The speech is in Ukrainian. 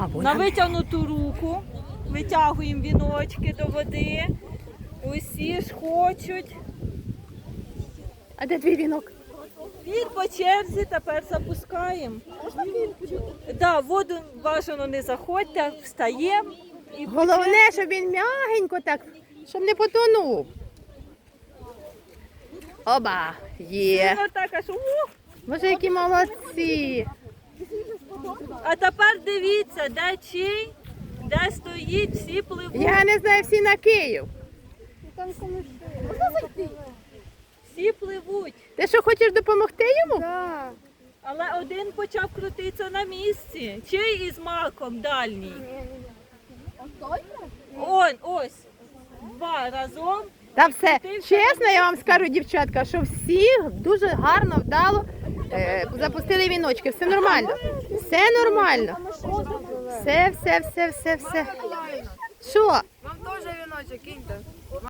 А На витягнуту руку витягуємо віночки до води. Усі ж хочуть. А де твій вінок? Він по черзі тепер запускаємо. Да, воду бажано не заходьте, встаємо. І Головне, щоб він м'ягенько так, щоб не потонув. Оба, є. ух. Які молодці. А тепер дивіться, де чий, де стоїть, всі пливуть. Я не знаю всі на Київ. Всі пливуть. Ти що хочеш допомогти йому? Але один почав крутитися на місці. Чий із маком дальній? Он, ось. Два разом. Та все, чесно, я вам скажу, дівчатка, що всі дуже гарно, вдало запустили віночки. Все нормально. Все нормально. Все, все, все, все, все. Що? Вам теж віночок киньте.